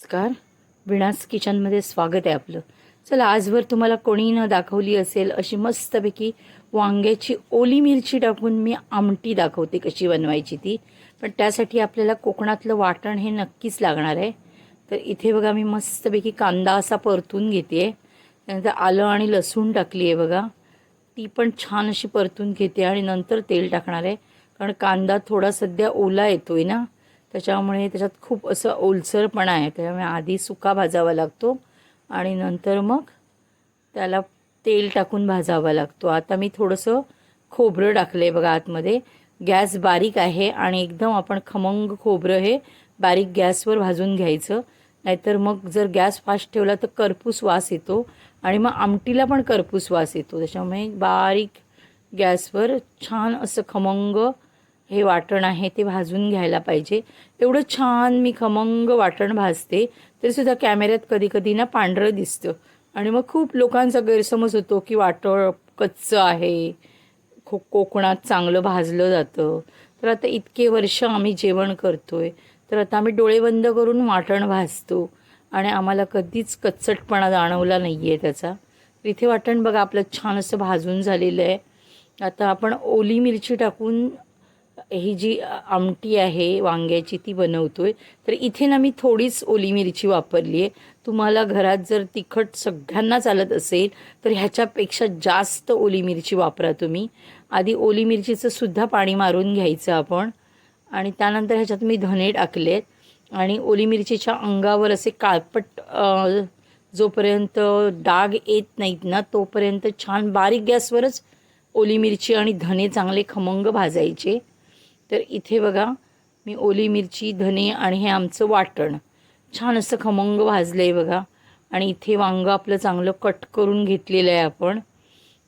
नमस्कार. विणास किचनमध्ये स्वागत आहे आपलं. चला आजवर तुम्हाला कोणी न दाखवली असेल अशी मस्तपैकी वांग्याची ओली मिरची टाकून मी आमटी दाखवते कशी बनवायची ती. पण त्यासाठी आपल्याला कोकणातलं वाटण हे नक्कीच लागणार आहे. तर इथे बघा मी मस्तपैकी कांदा असा परतून घेते. त्यानंतर आलं आणि लसूण टाकली आहे बघा. ती पण छान अशी परतून घेते आणि नंतर तेल टाकणार आहे. कारण कांदा थोडा सध्या ओला येतोय ना. त्याच्यामुळे त्याच्यात खूप असं ओलसरपणा आहे. त्याच्यामुळे आधी सुका भाजावा लागतो आणि नंतर मग त्याला तेल टाकून भाजावा लागतो. आता मी थोडंसं खोबरं टाकलं आहे बघा आतमध्ये. गॅस बारीक आहे आणि एकदम आपण खमंग खोबरं हे बारीक गॅसवर भाजून घ्यायचं. नाहीतर मग जर गॅस फास्ट ठेवला तर करपूस वास येतो आणि मग आमटीला पण करपूस वास येतो. त्याच्यामुळे बारीक गॅसवर छान असं खमंग हे वाटण आहे ते भाजून घ्यायला पाहिजे. एवढं छान मी खमंग वाटण भाजते तरीसुद्धा कॅमेऱ्यात कधी कधी ना पांढरं दिसतं. आणि मग खूप लोकांचा गैरसमज होतो की वाटण कच्चं आहे खो कोकणात चांगलं भाजलं जातं. तर आता इतके वर्ष आम्ही जेवण करतोय तर आता आम्ही डोळे बंद करून वाटण भाजतो. आणि आम्हाला कधीच कच्चटपणा जाणवला नाही आहे त्याचा इथे वाटण बघा आपलं छान असं भाजून झालेलं आहे. आता आपण ओली मिरची टाकून ही जी आमटी आहे वांग्याची ती बनवतो आहे तर इथे ना मी थोडीच ओली मिरची वापरली आहे तुम्हाला घरात जर तिखट सगळ्यांना चालत असेल तर ह्याच्यापेक्षा जास्त ओली मिरची वापरा तुम्ही. आधी ओली मिरचीचं सुद्धा पाणी मारून घ्यायचं आपण. आणि त्यानंतर ह्याच्यात मी धने टाकलेत. आणि ओली मिरचीच्या अंगावर असे काळपट जोपर्यंत डाग येत नाहीत ना तोपर्यंत छान बारीक गॅसवरच ओली मिरची आणि धने चांगले खमंग भाजायचे. तर इथे बघा मी ओली मिरची धने आणि हे आमचं वाटण. छान असं खमंग भाजलं आहे बघा. आणि इथे वांगं आपलं चांगलं कट करून घेतलेलं आहे आपण.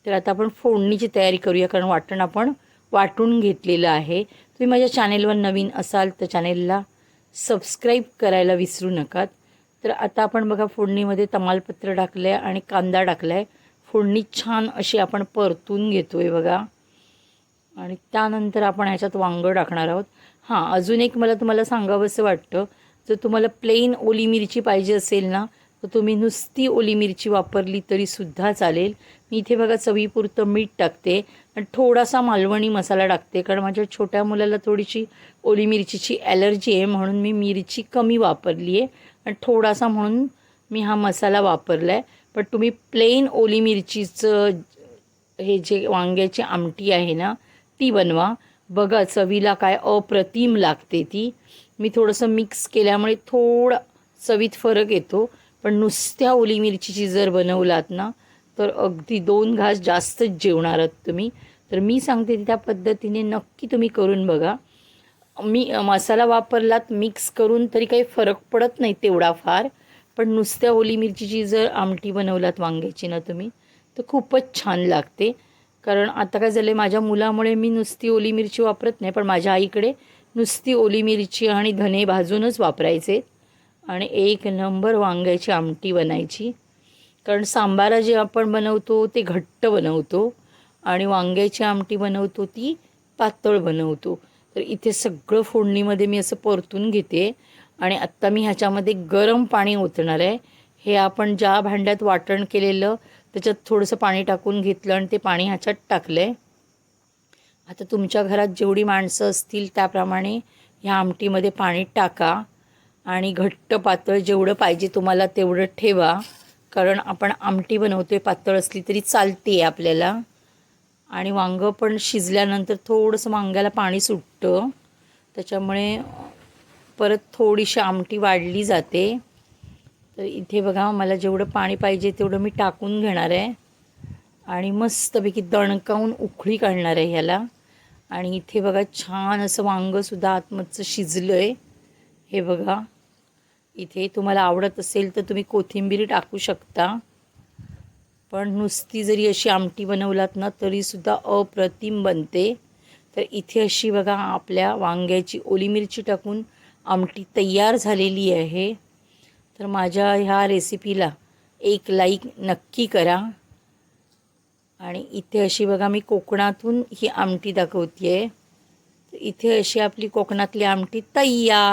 तर आता आपण फोडणीची तयारी करूया कारण वाटण आपण वाटून घेतलेलं आहे. तुम्ही माझ्या चॅनेलवर नवीन असाल तर चॅनेलला सबस्क्राईब करायला विसरू नका. तर आता आपण बघा फोडणीमध्ये तमालपत्र टाकलं आहे आणि कांदा टाकला आहे फोडणी छान अशी आपण परतून घेतो आहे बघा. आणि त्यानंतर आपण ह्याच्यात वांगं टाकणार आहोत. हां अजून एक मला तुम्हाला सांगावंसं वाटतं जर तुम्हाला प्लेन ओली मिरची पाहिजे असेल ना तर तुम्ही नुसती ओली मिरची वापरली तरीसुद्धा चालेल. मी इथे बघा चवीपुरतं मीठ टाकते आणि थोडासा मालवणी मसाला टाकते कारण माझ्या छोट्या मुलाला थोडीशी ओली मिरचीची ॲलर्जी आहे म्हणून मी मिरची कमी वापरली आहे. आणि थोडासा म्हणून मी हा मसाला वापरला आहे पण तुम्ही प्लेन ओली मिरचीचं हे जे वांग्याची आमटी आहे ना ती बनवा. बघा चवीला काय अप्रतिम लागते ती. मी थोडंसं मिक्स केल्यामुळे थोडं चवीत फरक येतो. पण नुसत्या ओली मिरचीची जर बनवलात ना तर अगदी दोन घास जास्तच जेवणार आहात तुम्ही. तर मी सांगते त्या पद्धतीने नक्की तुम्ही करून बघा. मी मसाला वापरलात मिक्स करून तरी काही फरक पडत नाही तेवढा फार. पण नुसत्या ओली मिरचीची जर आमटी बनवलात वांग्याची ना तुम्ही तर खूपच छान लागते. कारण आता काय झालं आहे माझ्या मुलामुळे मी नुसती ओली मिरची वापरत नाही पण माझ्या आईकडे नुसती ओली मिरची आणि धने भाजूनच वापरायचे. आणि एक नंबर वांग्याची आमटी बनायची. कारण सांबारा जे आपण बनवतो ते घट्ट बनवतो. आणि वांग्याची आमटी बनवतो ती पातळ बनवतो. तर इथे सगळं फोडणीमध्ये मी असं परतून घेते. आणि आत्ता मी ह्याच्यामध्ये गरम पाणी ओतणार आहे. हे आपण ज्या भांड्यात वाटण केलेलं त्याच्यात थोडंसं पाणी टाकून घेतलं आणि ते पाणी ह्याच्यात टाकलं आहे आता तुमच्या घरात जेवढी माणसं असतील त्याप्रमाणे ह्या आमटीमध्ये पाणी टाका आणि घट्ट पातळ जेवढं पाहिजे तुम्हाला तेवढं ठेवा. कारण आपण आमटी बनवतो आहे पातळ असली तरी चालते आहे आपल्याला. आणि वांगं पण शिजल्यानंतर थोडंसं वांग्याला पाणी सुटतं. त्याच्यामुळे परत थोडीशी आमटी वाढली जाते. तर इथे बघा मला जेवढं पाणी पाहिजे तेवढं मी टाकून घेणार आहे. आणि मस्तपैकी दणकावून उखळी काढणार आहे ह्याला. आणि इथे बघा छान असं वांगंसुद्धा आतमधचं शिजलं आहे हे बघा. इथे तुम्हाला आवडत असेल तर तुम्ही कोथिंबीर टाकू शकता. पण नुसती जरी अशी आमटी बनवलात ना तरीसुद्धा अप्रतिम बनते. तर इथे अशी बघा आपल्या वांग्याची ओली मिरची टाकून आमटी तयार झालेली आहे. तर माझ्या ह्या रेसिपीला एक लाईक नक्की करा. आणि इथे अशी बघा मी कोकणातून ही आमटी दाखवते आहे इथे अशी आपली कोकणातली आमटी तयार.